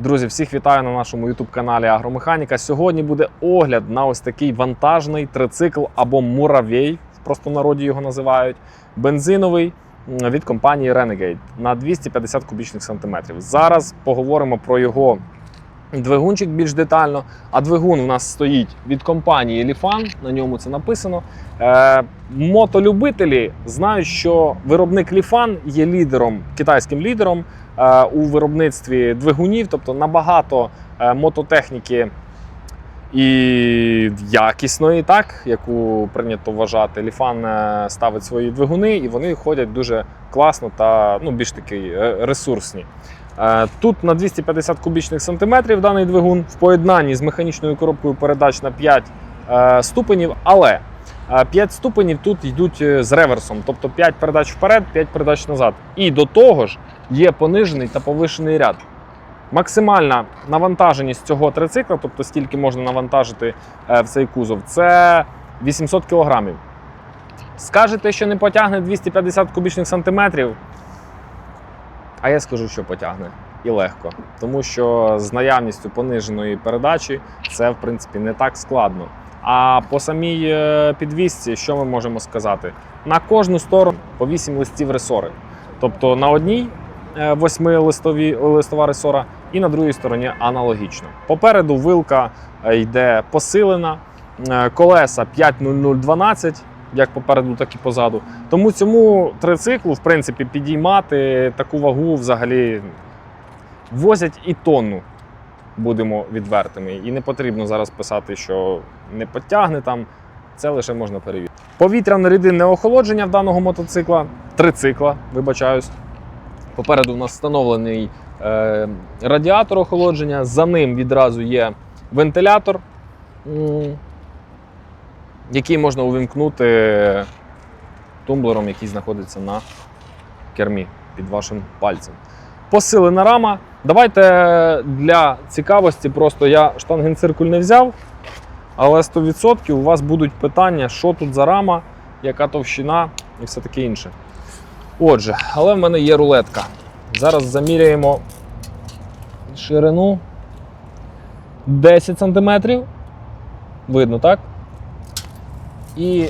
Друзі, всіх вітаю на нашому ютуб-каналі Агромеханіка. Сьогодні буде огляд на ось такий вантажний трицикл або муравей, в простонароді його називають. Бензиновий від компанії Renegade на 250 кубічних сантиметрів. Зараз поговоримо про його двигунчик більш детально. А двигун у нас стоїть від компанії Lifan, на ньому це написано. Е, мотолюбителі знають, що виробник Lifan є лідером, китайським лідером е, у виробництві двигунів, тобто набагато е, мототехніки і якісної, так, яку прийнято вважати. Ліфан е, ставить свої двигуни, і вони ходять дуже класно та ну, більш таки е, ресурсні. Е, Тут на 250 кубічних сантиметрів даний двигун в поєднанні з механічною коробкою передач на 5 е, ступенів, але 5 ступенів тут йдуть е, з реверсом, тобто 5 передач вперед, 5 передач назад. І до того ж є понижений та повишений ряд. Максимальна навантаженість цього трицикла, тобто стільки можна навантажити е, в цей кузов, це 800 кг. Скажете, що не потягне 250 кубічних сантиметрів, а я скажу, що потягне і легко. Тому що з наявністю пониженої передачі це в принципі не так складно. А по самій е, підвісці, що ми можемо сказати? На кожну сторону по 8 листів ресори. Тобто на одній 8-листова ресора, і на другій стороні аналогічно. Попереду вилка е, йде посилена, е, колеса 50012, як попереду, так і позаду. Тому цьому трициклу, в принципі, підіймати таку вагу взагалі возять і тонну. Будемо відвертими. І не потрібно зараз писати, що не потягне там. Це лише можна перевірити. Повітряне рідинне охолодження в даного мотоцикла, трицикла, вибачаюсь. Попереду у нас встановлений е, радіатор охолодження, за ним відразу є вентилятор, який можна увімкнути тумблером, який знаходиться на кермі під вашим пальцем. Посилена рама. Давайте для цікавості, просто я штангенциркуль не взяв, але 100% у вас будуть питання, що тут за рама, яка товщина і все таке інше. Отже, але в мене є рулетка. Зараз заміряємо ширину 10 см. Видно, так? І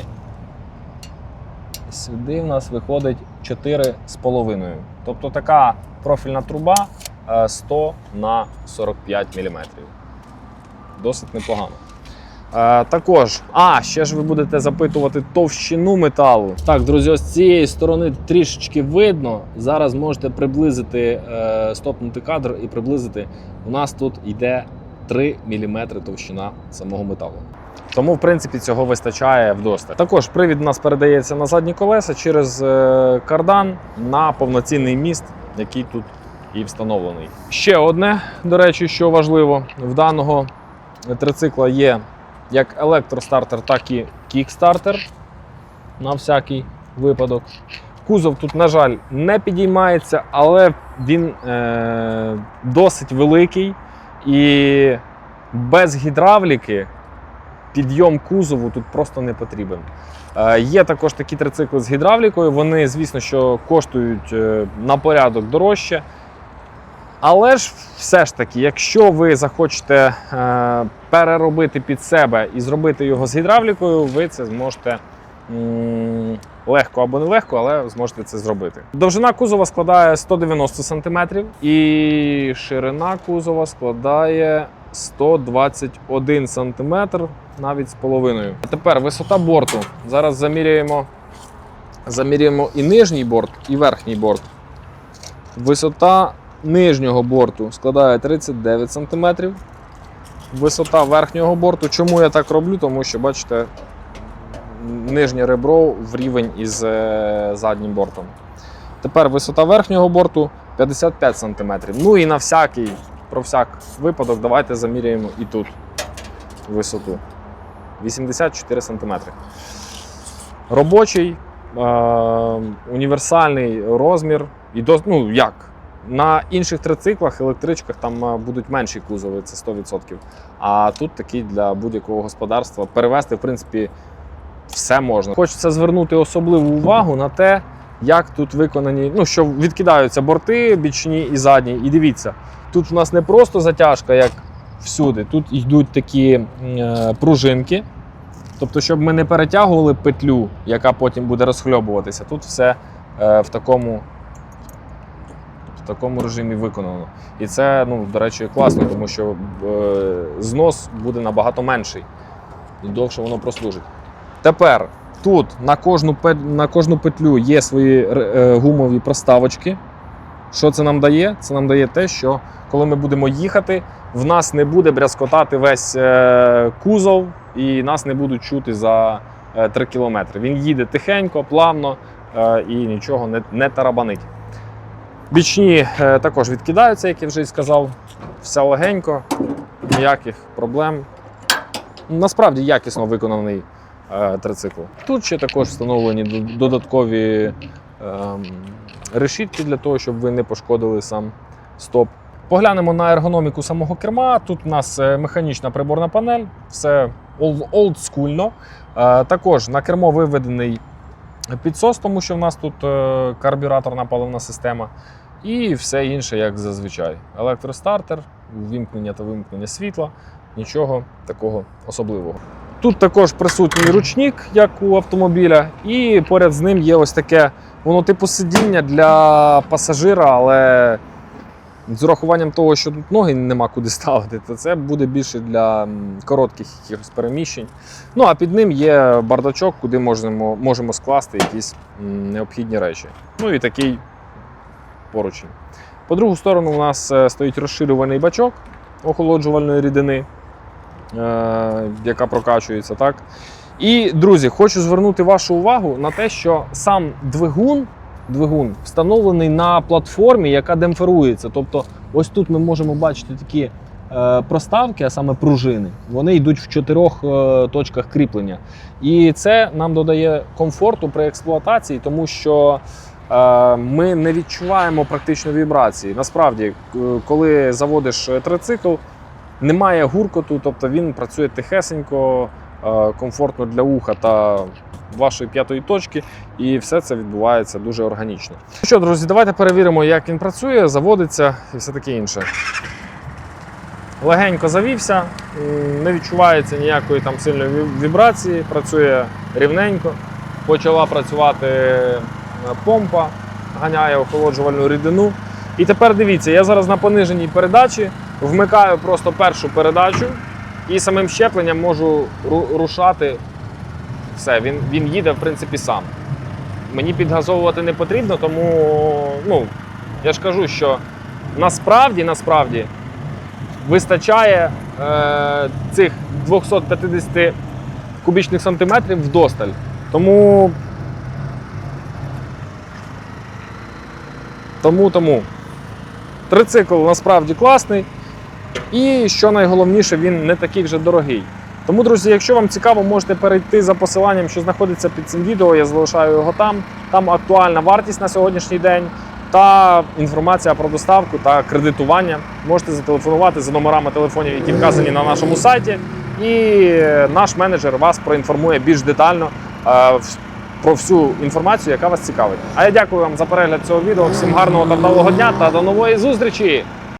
сюди в нас виходить 4,5. Тобто така профільна труба е, 100 на 45 мм. Досить непогано. Е, також, а, ще ж ви будете запитувати товщину металу. Так, друзі, ось з цієї сторони трішечки видно. Зараз можете приблизити, е, стопнути кадр і приблизити. У нас тут йде 3 мм товщина самого металу. Тому, в принципі, цього вистачає вдосталь. Також привід у нас передається на задні колеса через е, кардан на повноцінний міст, який тут і встановлений. Ще одне, до речі, що важливо, в даного трицикла є як електростартер, так і кікстартер на всякий випадок. Кузов тут, на жаль, не підіймається, але він е, досить великий і без гідравліки підйом кузову тут просто не потрібен. Е, є також такі трицикли з гідравлікою. Вони, звісно, що коштують е, на порядок дорожче. Але ж все ж таки, якщо ви захочете е, переробити під себе і зробити його з гідравлікою, ви це зможете легко або нелегко, але зможете це зробити. Довжина кузова складає 190 см і ширина кузова складає 121 см навіть з половиною. А тепер висота борту. Зараз заміряємо, заміряємо і нижній борт, і верхній борт. Висота нижнього борту складає 39 см. Висота верхнього борту. Чому я так роблю? Тому що, бачите, нижнє ребро в рівень із е, заднім бортом. Тепер висота верхнього борту 55 см. Ну і на всякий, про всяк випадок, давайте заміряємо і тут висоту. 84 см. Робочий, е, універсальний розмір. І до, ну, як? На інших трициклах, електричках там е, будуть менші кузови, це 100%. А тут такий для будь-якого господарства перевести, в принципі, все можна. Хочеться звернути особливу увагу на те, як тут виконані, ну, що відкидаються борти бічні і задні. І дивіться, тут в нас не просто затяжка, як всюди, тут йдуть такі е, пружинки. Тобто, щоб ми не перетягували петлю, яка потім буде розхльобуватися. Тут все е, в такому. В такому режимі виконано. І це, ну, до речі, класно, тому що е, знос буде набагато менший і довше воно прослужить. Тепер тут на кожну, на кожну петлю є свої е, гумові проставочки. Що це нам дає? Це нам дає те, що коли ми будемо їхати, в нас не буде брязкотати весь е, кузов, і нас не будуть чути за е, 3 кілометри. Він їде тихенько, плавно е, і нічого не, не тарабанить. Бічні е, також відкидаються, як я вже і сказав. Все легенько, ніяких проблем. Насправді якісно виконаний е, трицикл. Тут ще також встановлені додаткові ем, решітки для того, щоб ви не пошкодили сам стоп. Поглянемо на ергономіку самого керма. Тут у нас е, механічна приборна панель, все олдскульно. Е, Також на кермо виведений підсос, тому що в нас тут е, карбюраторна паливна система. І все інше, як зазвичай. Електростартер, вимкнення та вимкнення світла, нічого такого особливого. Тут також присутній ручник, як у автомобіля, і поряд з ним є ось таке, воно типу сидіння для пасажира, але з урахуванням того, що тут ноги нема куди ставити, то це буде більше для коротких якихось переміщень. Ну а під ним є бардачок, куди можемо, можемо скласти якісь необхідні речі. Ну і такий поручень. По другу сторону у нас е, стоїть розширюваний бачок охолоджувальної рідини, яка прокачується. Так? І, друзі, хочу звернути вашу увагу на те, що сам двигун, двигун встановлений на платформі, яка демпферується. Тобто, ось тут ми можемо бачити такі е, проставки, а саме пружини. Вони йдуть в чотирьох е, точках кріплення. І це нам додає комфорту при експлуатації, тому що е, ми не відчуваємо практично вібрації. Насправді, е, коли заводиш е, трицикл, немає гуркоту, тобто він працює тихесенько, е, комфортно для уха та вашої п'ятої точки, і все це відбувається дуже органічно. Ну що, друзі, давайте перевіримо, як він працює, заводиться і все таке інше. Легенько завівся, не відчувається ніякої там сильної вібрації, працює рівненько. Почала працювати е, помпа, ганяє охолоджувальну рідину. І тепер дивіться, я зараз на пониженій передачі вмикаю просто першу передачу і самим щепленням можу рушати. Все, він, він їде, в принципі, сам. Мені підгазовувати не потрібно, тому ну, я ж кажу, що насправді, насправді вистачає е, цих 250 кубічних сантиметрів вдосталь. Тому. Тому тому. Трицикл насправді класний. І що найголовніше, він не такий вже дорогий. Тому, друзі, якщо вам цікаво, можете перейти за посиланням, що знаходиться під цим відео. Я залишаю його там. Там актуальна вартість на сьогоднішній день та інформація про доставку та кредитування. Можете зателефонувати за номерами телефонів, які вказані на нашому сайті. І наш менеджер вас проінформує більш детально е, про всю інформацію, яка вас цікавить. А я дякую вам за перегляд цього відео. Всім гарного та вдалого дня та до нової зустрічі!